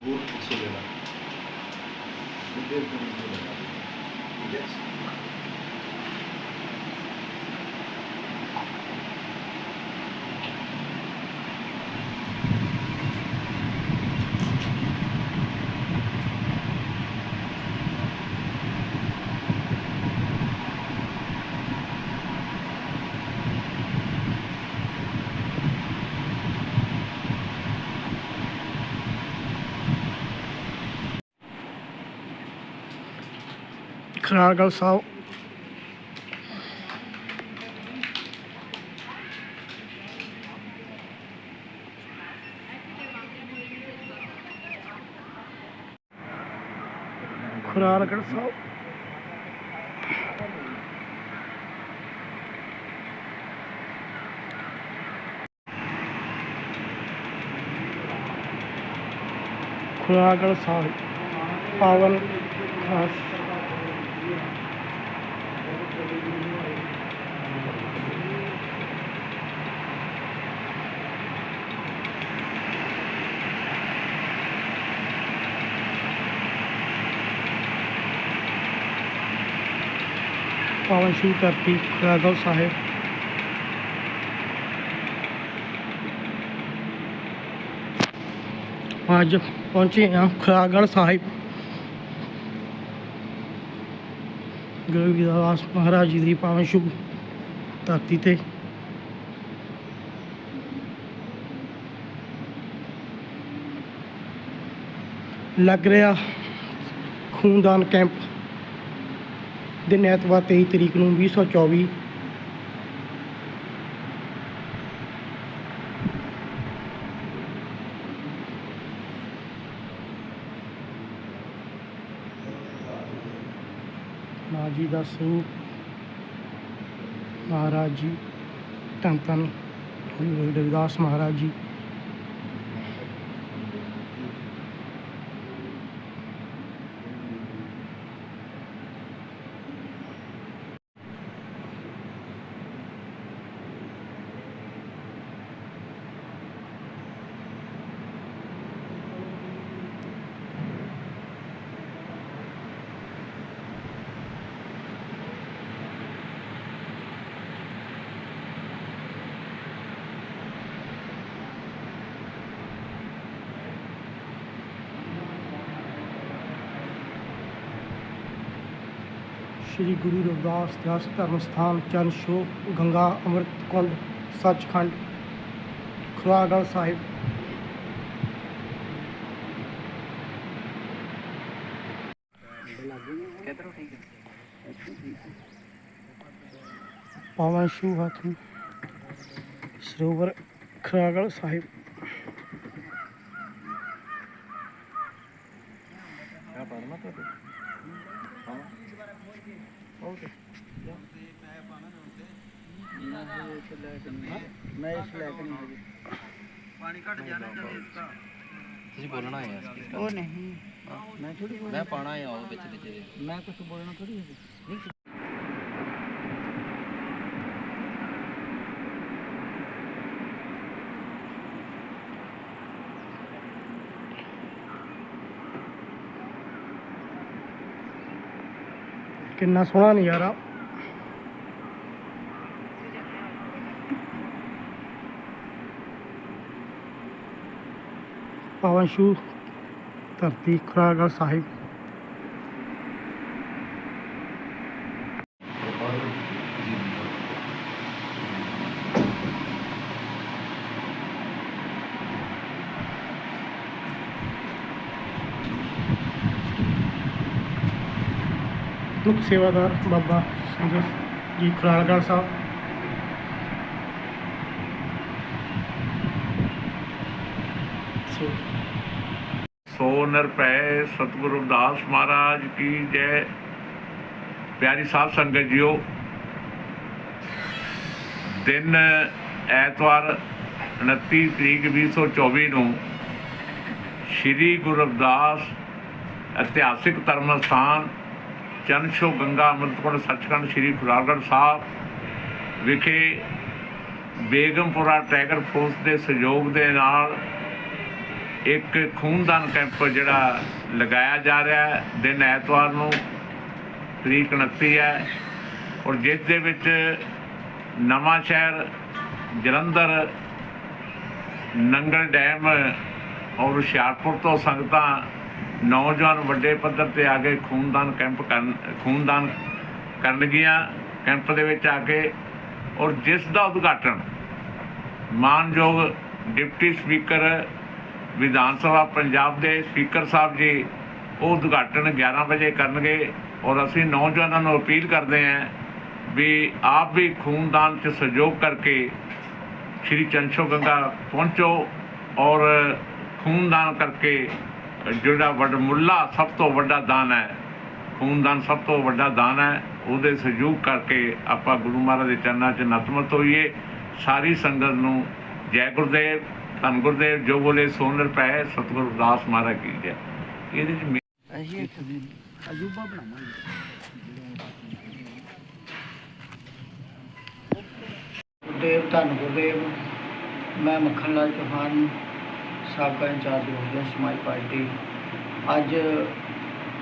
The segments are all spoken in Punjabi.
Будет инсулина. Теперь инсулина. Yes. ਖਰਾਗਲ ਸਾਹਿਬ ਖਰਾਗਲ ਸਾਹਿਬ ਖਰਾਗਲ ਸਾਹਿਬ ਪਾਵਨ ਖਾਸ। ਪਾਵਨ ਸ਼ੂ ਧਰਤੀ ਖਰਾਗਲ ਸਾਹਿਬ। ਅੱਜ ਪਹੁੰਚੇ ਹਾਂ ਖਰਾਗਲ ਸਾਹਿਬ। ਗੁਰੂ ਰਵਿਦਾਸ ਮਹਾਰਾਜ ਜੀ ਦੀ ਪਾਵਨ ਸ਼ੁਭ ਧਰਤੀ ਤੇ। ਲੱਗ ਰਿਹਾ ਖੂਨਦਾਨ ਕੈਂਪ। ਦਿਨ ਐਤਵਾਰ 23 ਤਰੀਕ ਨੂੰ 2024 ਮਾਂ ਜੀ ਦਾ ਸਰੂਪ ਮਹਾਰਾਜ ਜੀ, ਧੰਨ ਧੰਨ ਗੁਰੂ ਰਵਿਦਾਸ ਮਹਾਰਾਜ ਜੀ। ਸ਼੍ਰੀ ਗੁਰੂ ਰਵਿਦਾਸ ਦਾਸ ਧਰਮ ਸਥਾਨ ਚਰਨ ਸ਼ੋ ਗੰਗਾ ਅੰਮ੍ਰਿਤ ਕੁੰਡ ਸੱਚਖੰਡ ਖੁਰਾਗੜ੍ਹ ਸਾਹਿਬ। ਪਾਵਨ ਸ਼ੂ ਹਾਥੀ ਸਰੋਵਰ ਖੁਰਾਗੜ੍ਹ ਸਾਹਿਬ। ਮੈਂ ਇਸ ਤੁਸੀਂ ਬੋਲਣਾ ਹੈ ਯਾਰ ਉਹ ਨਹੀਂ। ਮੈਂ ਥੋੜੀ ਮੈਂ ਪਾਣਾ ਹੈ ਉਹ ਵਿੱਚ ਵਿੱਚ। ਮੈਂ ਕੁਝ ਬੋਲਣਾ ਥੋੜੀ ਹੈ। ਕਿੰਨਾ ਸੋਹਣਾ ਨਜ਼ਾਰਾ। ਪਾਵਨ ਸ਼ੂ ਧਰਤੀ ਖੁਰਾਗੜ੍ਹ ਸਾਹਿਬ। ਮੁੱਖ ਸੇਵਾਦਾਰ ਬਾਬਾ ਸੰਜੇ ਜੀ ਖੁਰਾਲਗੜ੍ਹ ਸਾਹਿਬ। ਸੋ ਸੋ ਨਿਰਭੈ ਸਤਿਗੁਰੂ ਰਵਿਦਾਸ ਮਹਾਰਾਜ ਕੀ ਜੈ। ਪਿਆਰੀ ਸਾਧ ਸੰਗਤ ਜੀਓ, ਦਿਨ ਐਤਵਾਰ 29 ਤਰੀਕ 2024 ਨੂੰ ਸ੍ਰੀ ਗੁਰੂ ਰਵਿਦਾਸ ਇਤਿਹਾਸਿਕ ਧਰਮ ਸਥਾਨ ਚਨਸ਼ੋ ਗੰਗਾ ਅੰਮ੍ਰਿਤਕੁੰਡ ਸੱਚਖੰਡ ਸ੍ਰੀ ਖੁਰਾਗੜ੍ਹ ਸਾਹਿਬ ਵਿਖੇ ਬੇਗਮਪੁਰਾ ਟਾਈਗਰ ਫੋਰਸ ਦੇ ਸਹਿਯੋਗ ਦੇ ਨਾਲ ਇੱਕ ਖੂਨਦਾਨ ਕੈਂਪ ਜਿਹੜਾ ਲਗਾਇਆ ਜਾ ਰਿਹਾ ਹੈ। ਦਿਨ ਐਤਵਾਰ ਨੂੰ ਤਰੀਕ 29 ਹੈ ਔਰ ਜਿਸ ਦੇ ਵਿੱਚ ਨਵਾਂ ਸ਼ਹਿਰ ਜਲੰਧਰ, ਨੰਗਲ ਡੈਮ ਔਰ ਹੁਸ਼ਿਆਰਪੁਰ ਤੋਂ ਸੰਗਤਾਂ ਨੌਜਵਾਨ ਵੱਡੇ ਪੱਧਰ ਤੇ ਆ ਕੇ ਖੂਨਦਾਨ ਕੈਂਪ ਕਰਨ, ਖੂਨਦਾਨ ਕਰਨਗੀਆਂ ਕੈਂਪ ਦੇ ਵਿੱਚ ਆ ਕੇ ਔਰ ਜਿਸ ਦਾ ਉਦਘਾਟਨ ਮਾਨਯੋਗ ਡਿਪਟੀ ਸਪੀਕਰ, ਵਿਧਾਨ ਸਭਾ ਪੰਜਾਬ ਦੇ ਸਪੀਕਰ ਸਾਹਿਬ ਜੀ, ਉਹ ਉਦਘਾਟਨ 11 ਵਜੇ ਕਰਨਗੇ ਔਰ ਅਸੀਂ ਨੌਜਵਾਨਾਂ ਨੂੰ ਅਪੀਲ ਕਰਦੇ ਹਾਂ ਵੀ ਆਪ ਵੀ ਖੂਨਦਾਨ 'ਚ ਸਹਿਯੋਗ ਕਰਕੇ ਸ਼੍ਰੀ ਚੰਸ਼ੋ ਗੰਗਾ ਪਹੁੰਚੋ ਔਰ ਖੂਨਦਾਨ ਕਰਕੇ ਜਿਹੜਾ ਵੱਡਮੁੱਲਾ ਸਭ ਤੋਂ ਵੱਡਾ ਦਾਨ ਹੈ ਖੂਨਦਾਨ ਸਭ ਤੋਂ ਵੱਡਾ ਦਾਨ ਹੈ ਉਹਦੇ ਸਹਿਯੋਗ ਕਰਕੇ ਆਪਾਂ ਗੁਰੂ ਮਹਾਰਾਜ ਦੇ ਚਰਨਾਂ 'ਚ ਨਤਮਸਤ ਹੋਈਏ। ਸਾਰੀ ਸੰਗਤ ਨੂੰ ਜੈ ਗੁਰਦੇਵ ਧੰਨ ਗੁਰਦੇਵ ਜੋ ਬੋਲੇ ਸੋਨਰ ਪੈ ਸਤਿਗੁਰੂ ਦਾਸ ਮਹਾਰਾਜ ਕੀ ਜੈ। ਇਹਦੇ 'ਚ ਮੇ- ਅਜੂਬਾ ਬਣਾਵਾਂਗੇ। ਗੁਰਦੇਵ ਧੰਨ ਗੁਰਦੇਵ ਮੈਂ ਮੱਖਣ ਲਾਲ ਚੌਹਾਨ। ਸਾਬਕਾ ਇੰਚਾਰਜ ਬਹੁਜਨ ਸਮਾਜ ਪਾਰਟੀ। ਅੱਜ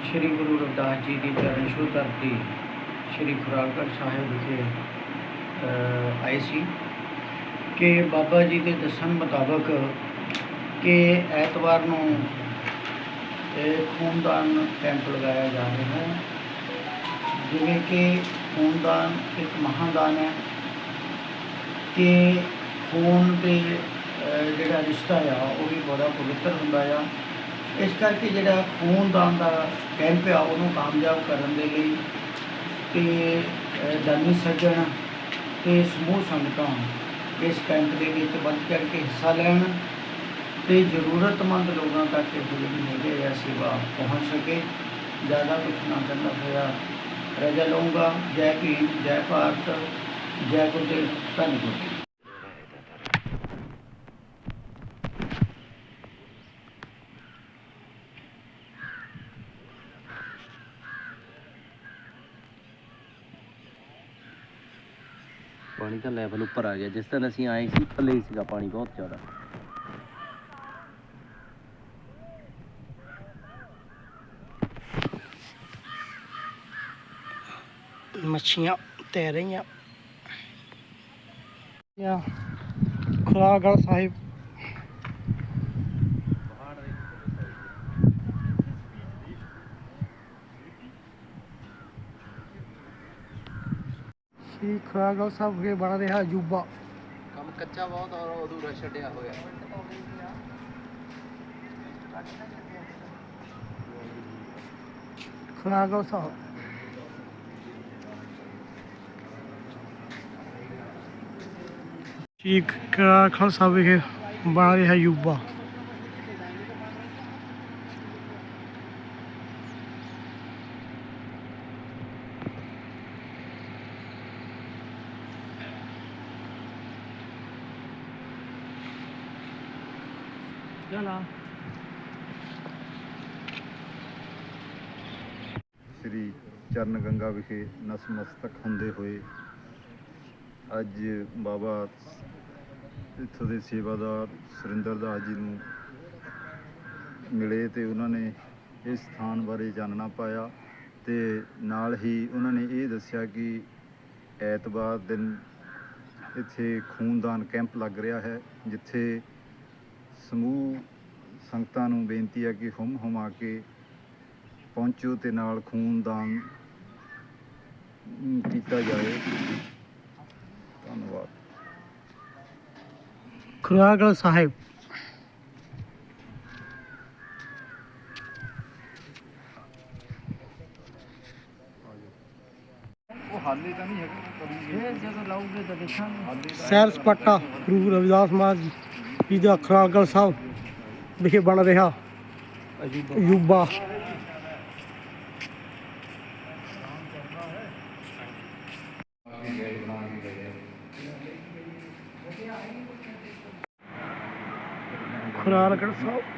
ਸ੍ਰੀ ਗੁਰੂ ਰਵਿਦਾਸ ਜੀ ਦੀ ਚਰਨ ਛੋਹ ਧਰਤੀ ਸ੍ਰੀ ਖੁਰਾਲਗੜ੍ਹ ਸਾਹਿਬ ਵਿਖੇ ਆਏ ਸੀ ਕਿ ਬਾਬਾ ਜੀ ਦੇ ਦੱਸਣ ਮੁਤਾਬਕ ਕਿ ਐਤਵਾਰ ਨੂੰ ਇਹ ਖੂਨਦਾਨ ਕੈਂਪ ਲਗਾਇਆ ਜਾ ਰਿਹਾ ਹੈ। ਜਿਵੇਂ ਕਿ ਖੂਨਦਾਨ ਇੱਕ ਮਹਾਦਾਨ ਹੈ ਕਿ ਖੂਨ ਤੇ ਜਿਹੜਾ ਰਿਸ਼ਤਾ ਆ ਉਹ ਵੀ ਬੜਾ ਪਵਿੱਤਰ ਹੁੰਦਾ ਆ। ਇਸ ਕਰਕੇ ਜਿਹੜਾ ਖੂਨਦਾਨ ਦਾ ਕੈਂਪ ਆ ਉਹਨੂੰ ਕਾਮਯਾਬ ਕਰਨ ਦੇ ਲਈ ਤੇ ਅਹ, ਦਾਨੀ ਸੱਜਣ ਤੇ ਸਮੂਹ ਸੰਗਤਾਂ ਇਸ ਕੈਂਪ ਦੇ ਵਿੱਚ ਵੱਧ ਚੜ੍ਹ ਕੇ ਹਿੱਸਾ ਲੈਣ ਤੇ ਜ਼ਰੂਰਤਮੰਦ ਲੋਕਾਂ ਤੱਕ ਇਹ ਜਿਹੜੀ ਹੈਗੇ ਆ ਸੇਵਾ ਪਹੁੰਚ ਸਕੇ। ਜ਼ਿਆਦਾ ਕੁਝ ਨਾ ਕਰਨਾ ਹੋਇਆ ਰਜਾ ਲਊਂਗਾ। ਜੈ ਭੀਮ ਜੈ ਭਾਰਤ ਜੈ ਗੁਰਦੇਵ ਧੰਨ ਗੁਰਦੇਵ ਪਾਣੀ ਦਾ ਲੈਵਲ ਉੱਪਰ ਆ ਗਿਆ ਜਿਸ ਤਰ੍ਹਾਂ ਅਸੀਂ ਆਏ ਸੀ ਥੱਲੇ ਹੀ ਸੀਗਾ ਪਾਣੀ ਬਹੁਤ ਜ਼ਿਆਦਾ ਮੱਛੀਆਂ ਤੈਰ ਰਹੀਆਂ ਯਾ ਖੁਰਾਗੜ ਸ਼੍ਰੀ ਖੁਰਾਗੜ ਸਾਹਿਬ ਵਿਖੇ ਬਣ ਰਿਹਾ ਅਜੂਬਾ। ਕੰਮ ਕੱਚਾ ਬਹੁਤ ਔਰ ਅਧੂਰਾ ਛੱਡਿਆ ਹੋਇਆ। ਖੁਰਾਗੜ ਸਾਹਿਬ ਖੁਰਾਗੜ ਸਾਹਿਬ ਵਿਖੇ ਬਣ ਰਿਹਾ ਅਜੂਬਾ। ਚਲਾ ਸ੍ਰੀ ਚਰਨ ਗੰਗਾ ਵਿਖੇ ਨਸਮਸਤਕ ਹੁੰਦੇ ਹੋਏ ਅੱਜ ਬਾਬਾ ਇੱਥੋਂ ਦੇ ਸੇਵਾਦਾਰ ਸੁਰਿੰਦਰ ਦਾਸ ਜੀ ਨੂੰ ਮਿਲੇ ਤੇ ਉਹਨਾਂ ਨੇ ਇਸ ਸਥਾਨ ਬਾਰੇ ਜਾਣਨਾ ਪਾਇਆ ਤੇ ਨਾਲ ਹੀ ਉਹਨਾਂ ਨੇ ਇਹ ਦੱਸਿਆ ਕਿ ਐਤਵਾਰ ਦਿਨ ਇੱਥੇ ਖੂਨਦਾਨ ਕੈਂਪ ਲੱਗ ਰਿਹਾ ਹੈ, ਜਿੱਥੇ ਸਮੂਹ ਸੰਗਤਾਂ ਨੂੰ ਬੇਨਤੀ ਹੈ ਕਿ ਹੁਮ ਹੁਮਾ ਕੇ ਪਹੁੰਚੋ ਤੇ ਨਾਲ ਖੂਨਦਾਨ ਕੀਤਾ ਜਾਏ ਧੰਨਵਾਦ। ਖੁਰਾਗੜ ਸਾਹਿਬ। ਉਹ ਹਾਲੇ ਤਾਂ ਨਹੀਂ ਹੈਗਾ ਜਦੋਂ ਲਾਉਗੇ ਤਾਂ ਦੇਖਾਂਗੇ। ਸੈਰ ਸਪਾਟਾ ਗੁਰੂ ਰਵਿਦਾਸ ਮਹਾਰਾਜ ਜੀ। ਦਾ ਖੁਰਾਗੜ ਸਾਹਿਬ ਵਿਖੇ ਬਣ ਰਿਹਾ ਅਜੂਬਾ ਖੁਰਾਗੜ ਸਾਹਿਬ